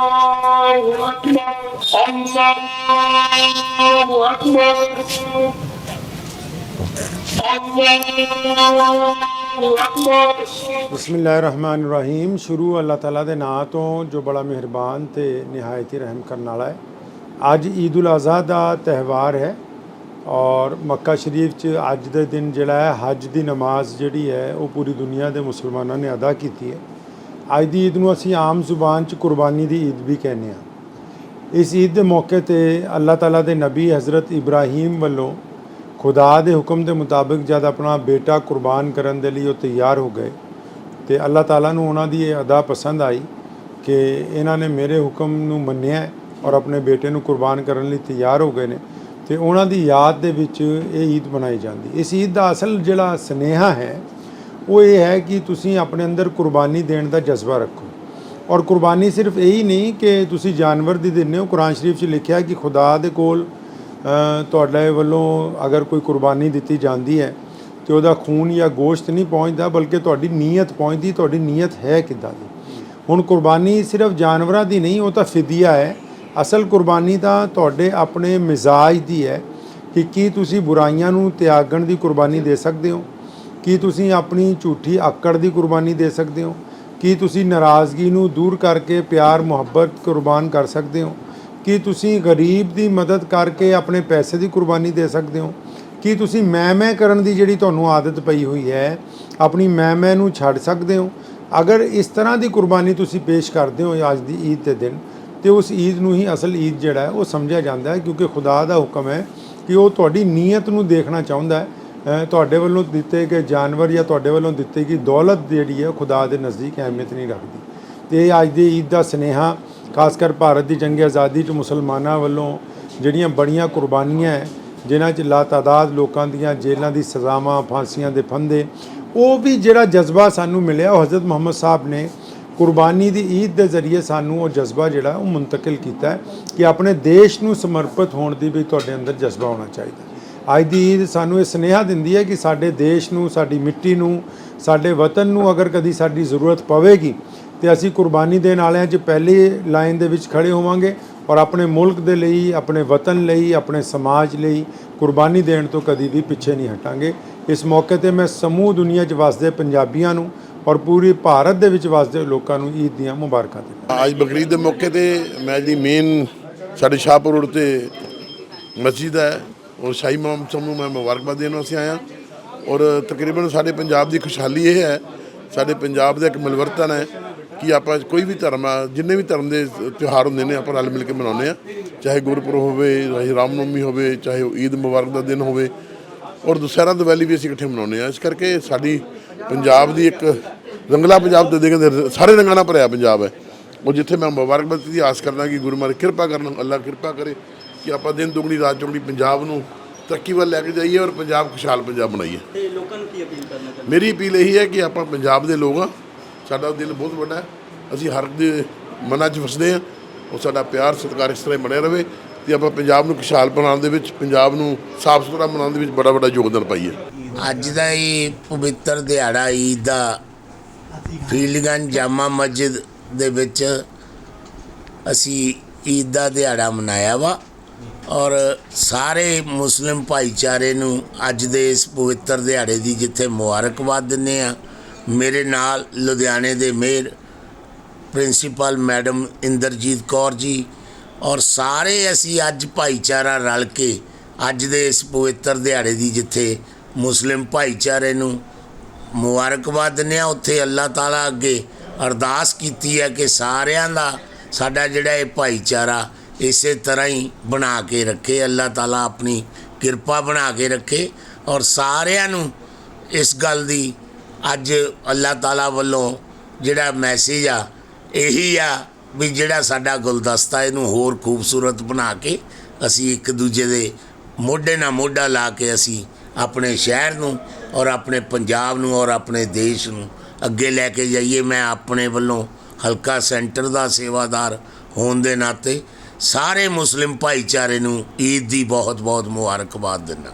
الله أكبر الله أكبر الله أكبر ਬਿਸਮਿਲ੍ਲਾਹਿਰਰਹਿਮਾਨਿਰਰਹੀਮ ਸ਼ੁਰੂ ਅੱਲਾਹ ਤਾਲਾ ਦੇ ਨਾਂ ਤੋਂ ਜੋ ਬੜਾ ਮਿਹਰਬਾਨ ਤੇ ਨਿਹਾਇਤ ਹੀ ਰਹਿਮ ਕਰਨ ਵਾਲਾ ਹੈ ਅੱਜ ਈਦ ਉਲ ਅਜ਼ਹਾ ਦਾ ਤਿਹਵਾਰ ਹੈ ਔਰ ਮੱਕਾ ਸ਼ਰੀਫ 'ਚ ਅੱਜ ਦੇ ਦਿਨ ਜਿਹੜਾ ਹੈ ਹਜ ਦੀ ਨਮਾਜ਼ ਜਿਹੜੀ ਹੈ ਉਹ ਪੂਰੀ ਦੁਨੀਆ ਦੇ ਮੁਸਲਮਾਨਾਂ ਨੇ ਅਦਾ ਕੀਤੀ ਹੈ ਅੱਜ ਦੀ ਈਦ ਨੂੰ ਅਸੀਂ ਆਮ ਜ਼ੁਬਾਨ 'ਚ ਕੁਰਬਾਨੀ ਦੀ ਈਦ ਵੀ ਕਹਿੰਦੇ ਹਾਂ। ਇਸ ਈਦ ਦੇ ਮੌਕੇ ਤੇ ਅੱਲਾਹ ਤਾਲਾ ਦੇ ਨਬੀ ਹਜ਼ਰਤ ਇਬਰਾਹੀਮ ਵੱਲੋਂ ਖੁਦਾ ਦੇ ਹੁਕਮ ਦੇ ਮੁਤਾਬਿਕ ਜਦ ਆਪਣਾ ਬੇਟਾ ਕੁਰਬਾਨ ਕਰਨ ਦੇ ਲਈ ਉਹ ਤਿਆਰ ਹੋ ਗਏ ਤੇ ਅੱਲਾਹ ਤਾਲਾ ਨੂੰ ਉਹਨਾਂ ਦੀ ਇਹ ਅਦਾ ਪਸੰਦ ਆਈ ਕਿ ਇਹਨਾਂ ਨੇ ਮੇਰੇ ਹੁਕਮ ਨੂੰ ਮੰਨਿਆ ਔਰ ਆਪਣੇ ਬੇਟੇ ਨੂੰ ਕੁਰਬਾਨ ਕਰਨ ਲਈ ਤਿਆਰ ਹੋ ਗਏ ਨੇ ਤੇ ਉਹਨਾਂ ਦੀ ਯਾਦ ਦੇ ਵਿੱਚ ਇਹ ਈਦ ਮਨਾਈ ਜਾਂਦੀ। ਇਸ ਈਦ ਦਾ ਅਸਲ ਜਿਹੜਾ ਸਨੇਹਾ ਹੈ ਉਹ ਇਹ ਹੈ ਕਿ ਤੁਸੀਂ ਆਪਣੇ ਅੰਦਰ ਕੁਰਬਾਨੀ ਦੇਣ ਦਾ ਜਜ਼ਬਾ ਰੱਖੋ। ਔਰ ਕੁਰਬਾਨੀ ਸਿਰਫ ਇਹੀ ਨਹੀਂ ਕਿ ਤੁਸੀਂ ਜਾਨਵਰ ਦੀ ਦਿੰਦੇ ਹੋ। ਕੁਰਾਨ ਸ਼ਰੀਫ 'ਚ ਲਿਖਿਆ ਕਿ ਖੁਦਾ ਦੇ ਕੋਲ ਤੁਹਾਡੇ ਵੱਲੋਂ ਅਗਰ ਕੋਈ ਕੁਰਬਾਨੀ ਦਿੱਤੀ ਜਾਂਦੀ ਹੈ, ਤੇ ਉਹਦਾ ਖੂਨ ਜਾਂ ਗੋਸ਼ਤ ਨਹੀਂ ਪਹੁੰਚਦਾ, ਬਲਕਿ ਤੁਹਾਡੀ ਨੀਅਤ ਪਹੁੰਚਦੀ, ਤੁਹਾਡੀ ਨੀਅਤ ਹੈ ਕਿੱਦਾਂ ਦੀ? ਹੁਣ ਕੁਰਬਾਨੀ ਸਿਰਫ ਜਾਨਵਰਾਂ ਦੀ ਨਹੀਂ, ਉਹ ਤਾਂ ਫਿਦਿਆ ਹੈ। ਅਸਲ ਕੁਰਬਾਨੀ ਤਾਂ ਤੁਹਾਡੇ ਆਪਣੇ ਮਿਜ਼ਾਜ ਦੀ ਹੈ ਕਿ ਕੀ ਤੁਸੀਂ ਬੁਰਾਈਆਂ ਨੂੰ ਤਿਆਗਣ ਦੀ ਕੁਰਬਾਨੀ ਦੇ ਸਕਦੇ ਹੋ। ਕੀ ਤੁਸੀਂ ਆਪਣੀ ਝੂਠੀ ਆਕੜ ਦੀ ਕੁਰਬਾਨੀ ਦੇ ਸਕਦੇ ਹੋ? ਕੀ ਤੁਸੀਂ ਨਾਰਾਜ਼ਗੀ ਨੂੰ ਦੂਰ ਕਰਕੇ ਪਿਆਰ, ਮੁਹੱਬਤ, ਕੁਰਬਾਨ ਕਰ ਸਕਦੇ ਹੋ? ਕੀ ਤੁਸੀਂ ਗਰੀਬ ਦੀ ਮਦਦ ਕਰਕੇ ਆਪਣੇ ਪੈਸੇ ਦੀ ਕੁਰਬਾਨੀ ਦੇ ਸਕਦੇ ਹੋ? ਕੀ ਤੁਸੀਂ ਮੈਂ ਮੈਂ ਕਰਨ ਦੀ ਜਿਹੜੀ ਤੁਹਾਨੂੰ ਆਦਤ ਪਈ ਹੋਈ ਹੈ, ਆਪਣੀ ਮੈਂ ਮੈਂ ਨੂੰ ਛੱਡ ਸਕਦੇ ਹੋ? ਅਗਰ ਇਸ ਤਰ੍ਹਾਂ ਦੀ ਕੁਰਬਾਨੀ ਤੁਸੀਂ ਪੇਸ਼ ਕਰਦੇ ਹੋ ਅੱਜ ਦੀ ਈਦ ਦੇ ਦਿਨ, ਤੇ ਉਸ ਈਦ ਨੂੰ ਹੀ ਅਸਲ ਈਦ ਜਿਹੜਾ ਹੈ, ਉਹ ਸਮਝਿਆ ਜਾਂਦਾ ਹੈ, ਕਿਉਂਕਿ ਖੁਦਾ ਦਾ ਹੁਕਮ ਹੈ ਕਿ ਉਹ ਤੁਹਾਡੀ ਨੀਅਤ ਨੂੰ ਦੇਖਣਾ ਚਾਹੁੰਦਾ ਹੈ। ਤੁਹਾਡੇ ਵੱਲੋਂ ਦਿੱਤੇ ਗਏ ਜਾਨਵਰ ਜਾਂ ਤੁਹਾਡੇ ਵੱਲੋਂ ਦਿੱਤੀ ਗਈ ਦੌਲਤ ਜਿਹੜੀ ਹੈ ਉਹ ਖੁਦਾ ਦੇ ਨਜ਼ਦੀਕ ਅਹਿਮੀਅਤ ਨਹੀਂ ਰੱਖਦੀ। ਤੇ ਇਹ ਅੱਜ ਦੀ ਈਦ ਦਾ ਸਨੇਹਾ, ਖਾਸ ਕਰ ਭਾਰਤ ਦੀ ਜੰਗ ਆਜ਼ਾਦੀ 'ਚ ਮੁਸਲਮਾਨਾਂ ਵੱਲੋਂ ਜਿਹੜੀਆਂ ਬੜੀਆਂ ਕੁਰਬਾਨੀਆਂ ਹੈ, ਜਿਨ੍ਹਾਂ 'ਚ ਲਾ ਤਾਦਾਦ ਲੋਕਾਂ ਦੀਆਂ ਜੇਲ੍ਹਾਂ ਦੀ ਸਜ਼ਾਵਾਂ, ਫਾਂਸੀਆਂ ਦੇ ਫੰਦੇ, ਉਹ ਵੀ ਜਿਹੜਾ ਜਜ਼ਬਾ ਸਾਨੂੰ ਮਿਲਿਆ, ਉਹ ਹਜ਼ਰਤ ਮੁਹੰਮਦ ਸਾਹਿਬ ਨੇ ਕੁਰਬਾਨੀ ਦੀ ਈਦ ਦੇ ਜ਼ਰੀਏ ਸਾਨੂੰ ਉਹ ਜਜ਼ਬਾ ਜਿਹੜਾ ਉਹ ਮੁੰਤਕਿਲ ਕੀਤਾ ਕਿ ਆਪਣੇ ਦੇਸ਼ ਨੂੰ ਸਮਰਪਿਤ ਹੋਣ ਦੀ ਵੀ ਤੁਹਾਡੇ ਅੰਦਰ ਜਜ਼ਬਾ ਹੋਣਾ ਚਾਹੀਦਾ। ਅੱਜ ਦੀ ਈਦ ਸਾਨੂੰ ਇਹ ਸੁਨੇਹਾ ਦਿੰਦੀ ਹੈ ਕਿ ਸਾਡੇ ਦੇਸ਼ ਨੂੰ, ਸਾਡੀ ਮਿੱਟੀ ਨੂੰ, ਸਾਡੇ ਵਤਨ ਨੂੰ ਅਗਰ ਕਦੀ ਸਾਡੀ ਜ਼ਰੂਰਤ ਪਵੇਗੀ, ਤੇ ਅਸੀਂ ਕੁਰਬਾਨੀ ਦੇਣ ਵਾਲਿਆਂ 'ਚ ਪਹਿਲੀ ਲਾਈਨ ਦੇ ਵਿੱਚ ਖੜੇ ਹੋਵਾਂਗੇ ਔਰ ਆਪਣੇ ਮੁਲਕ ਦੇ ਲਈ, ਆਪਣੇ ਵਤਨ ਲਈ, ਆਪਣੇ ਸਮਾਜ ਲਈ ਕੁਰਬਾਨੀ ਦੇਣ ਤੋਂ ਕਦੀ ਵੀ ਪਿੱਛੇ ਨਹੀਂ ਹਟਾਂਗੇ। ਇਸ ਮੌਕੇ ਤੇ ਮੈਂ ਸਮੂਹ ਦੁਨੀਆ 'ਚ ਵਸਦੇ ਪੰਜਾਬੀਆਂ ਨੂੰ ਔਰ ਪੂਰੀ ਭਾਰਤ ਦੇ ਵਿੱਚ ਵਸਦੇ ਲੋਕਾਂ ਨੂੰ ਈਦ ਦੀਆਂ ਮੁਬਾਰਕਾਂ ਦਿੰਦਾ ਅੱਜ ਬਕਰੀਦ ਦੇ ਮੌਕੇ ਤੇ ਮੈਂ ਜਿਹੜੀ ਮੇਨ ਸਾਡੇ ਸ਼ਾਹਪੁਰ ਰੋਡ ਤੇ ਮਸਜਿਦ ਹੈ। ਔਰ ਸ਼ਾਹੀ ਇਮਾਮ ਸਾਹਿਬ ਨੂੰ ਮੈਂ ਮੁਬਾਰਕਬਾਦ ਦੇਣ ਵਾਸਤੇ ਆਇਆ। ਔਰ ਤਕਰੀਬਨ ਸਾਡੇ ਪੰਜਾਬ ਦੀ ਖੁਸ਼ਹਾਲੀ ਇਹ ਹੈ, ਸਾਡੇ ਪੰਜਾਬ ਦਾ ਇੱਕ ਮਿਲਵਰਤਨ ਹੈ ਕਿ ਆਪਾਂ ਕੋਈ ਵੀ ਧਰਮ ਆ, ਜਿੰਨੇ ਵੀ ਧਰਮ ਦੇ ਤਿਉਹਾਰ ਹੁੰਦੇ ਨੇ, ਆਪਾਂ ਰਲ ਮਿਲ ਕੇ ਮਨਾਉਂਦੇ ਆ ਚਾਹੇ ਗੁਰਪੁਰਬ ਹੋਵੇ, ਚਾਹੇ ਰਾਮਨਵਮੀ ਹੋਵੇ, ਚਾਹੇ ਉਹ ਈਦ ਮੁਬਾਰਕ ਦਾ ਦਿਨ ਹੋਵੇ। ਔਰ ਦੁਸਹਿਰਾ, ਦੀਵਾਲੀ ਵੀ ਅਸੀਂ ਇਕੱਠੇ ਮਨਾਉਂਦੇ ਆ ਇਸ ਕਰਕੇ ਸਾਡੀ ਪੰਜਾਬ ਦੀ ਇੱਕ ਰੰਗਲਾ ਪੰਜਾਬ ਤੇ ਦੇਖਦੇ ਸਾਰੇ ਰੰਗਾਂ ਨਾਲ ਭਰਿਆ ਪੰਜਾਬ ਹੈ। ਉਹ ਜਿੱਥੇ ਮੈਂ ਮੁਬਾਰਕਬਾਦ ਦੀ ਆਸ ਕਰਦਾ ਕਿ ਗੁਰੂ ਮਹਾਰਾਜ ਕਿਰਪਾ ਕਰਨ, ਅੱਲਾ ਕਿਰਪਾ ਕਰੇ। ਕਿ ਆਪਾਂ ਦਿਨ ਦੁਗਣੀ ਰਾਤ ਚੌਗਣੀ ਪੰਜਾਬ ਨੂੰ ਤਰੱਕੀ ਵੱਲ ਲੈ ਕੇ ਜਾਈਏ ਔਰ ਪੰਜਾਬ ਖੁਸ਼ਹਾਲ ਪੰਜਾਬ ਬਣਾਈਏ। ਤੇ ਲੋਕਾਂ ਨੂੰ ਕੀ ਅਪੀਲ ਕਰਨਾ ਚਾਹੁੰਦੇ? ਮੇਰੀ ਅਪੀਲ ਇਹੀ ਹੈ ਕਿ ਆਪਾਂ ਪੰਜਾਬ ਦੇ ਲੋਕ ਆ ਸਾਡਾ ਦਿਲ ਬਹੁਤ ਵੱਡਾ ਹੈ। ਅਸੀਂ ਹਰ ਦੇ ਮਨਾਂ 'ਚ ਵਸਦੇ ਆ ਉਹ ਸਾਡਾ ਪਿਆਰ ਸਤਿਕਾਰ ਇਸ ਤਰ੍ਹਾਂ ਹੀ ਬਣਿਆ ਰਵੇ ਤੇ ਆਪਾਂ ਪੰਜਾਬ ਨੂੰ ਖੁਸ਼ਹਾਲ ਬਣਾਉਣ ਦੇ ਵਿੱਚ ਪੰਜਾਬ ਨੂੰ ਸਾਫ਼ ਸੁਥਰਾ ਬਣਾਉਣ ਦੇ ਵਿੱਚ ਬੜਾ ਵੱਡਾ ਯੋਗਦਾਨ ਪਾਈਏ। ਅੱਜ ਦਾ ਇਹ ਪਵਿੱਤਰ ਦਿਹਾੜਾ ਈਦ ਦਾ ਫੀਲਡਗੰਜ ਜਾਮਾ ਮਸਜਿਦ ਦੇ ਵਿੱਚ ਅਸੀਂ ਈਦ ਦਾ ਦਿਹਾੜਾ ਮਨਾਇਆ ਵਾ। ਔਰ ਸਾਰੇ ਮੁਸਲਿਮ ਭਾਈਚਾਰੇ ਨੂੰ ਅੱਜ ਦੇ ਇਸ ਪਵਿੱਤਰ ਦਿਹਾੜੇ ਦੀ ਜਿੱਥੇ ਮੁਬਾਰਕਬਾਦ ਦਿੰਦੇ ਆ ਮੇਰੇ ਨਾਲ ਲੁਧਿਆਣੇ ਦੇ mayor principal madam Inderjit Kaur ji ਔਰ ਸਾਰੇ ਅਸੀਂ ਅੱਜ ਭਾਈਚਾਰਾ ਰਲ ਕੇ ਅੱਜ ਦੇ ਇਸ ਪਵਿੱਤਰ ਦਿਹਾੜੇ ਦੀ ਜਿੱਥੇ ਮੁਸਲਿਮ ਭਾਈਚਾਰੇ ਨੂੰ ਮੁਬਾਰਕਬਾਦ ਦਿੰਦੇ ਹਾਂ, ਉੱਥੇ ਅੱਲਾਹ ਤਾਲਾ ਅੱਗੇ ਅਰਦਾਸ ਕੀਤੀ ਹੈ ਕਿ ਸਾਰਿਆਂ ਦਾ ਸਾਡਾ ਜਿਹੜਾ ਇਹ ਭਾਈਚਾਰਾ ਇਸੇ ਤਰ੍ਹਾਂ ਹੀ ਬਣਾ ਕੇ ਰੱਖੇ, ਅੱਲਾਹ ਤਾਲਾ ਆਪਣੀ ਕਿਰਪਾ ਬਣਾ ਕੇ ਰੱਖੇ। ਔਰ ਸਾਰਿਆਂ ਨੂੰ ਇਸ ਗੱਲ ਦੀ ਅੱਜ ਅੱਲਾਹ ਤਾਲਾ ਵੱਲੋਂ ਜਿਹੜਾ ਮੈਸੇਜ ਆ, ਇਹੀ ਆ ਵੀ ਜਿਹੜਾ ਸਾਡਾ ਗੁਲਦਸਤਾ ਇਹਨੂੰ ਹੋਰ ਖੂਬਸੂਰਤ ਬਣਾ ਕੇ ਅਸੀਂ ਇੱਕ ਦੂਜੇ ਦੇ ਮੋਢੇ ਨਾਲ ਮੋਢਾ ਲਾ ਕੇ ਅਸੀਂ ਆਪਣੇ ਸ਼ਹਿਰ ਨੂੰ ਔਰ ਆਪਣੇ ਪੰਜਾਬ ਨੂੰ ਔਰ ਆਪਣੇ ਦੇਸ਼ ਨੂੰ ਅੱਗੇ ਲੈ ਕੇ ਜਾਈਏ। ਮੈਂ ਆਪਣੇ ਵੱਲੋਂ ਹਲਕਾ ਸੈਂਟਰ ਦਾ ਸੇਵਾਦਾਰ ਹੋਣ ਦੇ ਨਾਤੇ ਸਾਰੇ ਮੁਸਲਿਮ ਭਾਈਚਾਰੇ ਨੂੰ ਈਦ ਦੀ ਬਹੁਤ ਬਹੁਤ ਮੁਬਾਰਕਬਾਦ ਦਿੰਦਾ।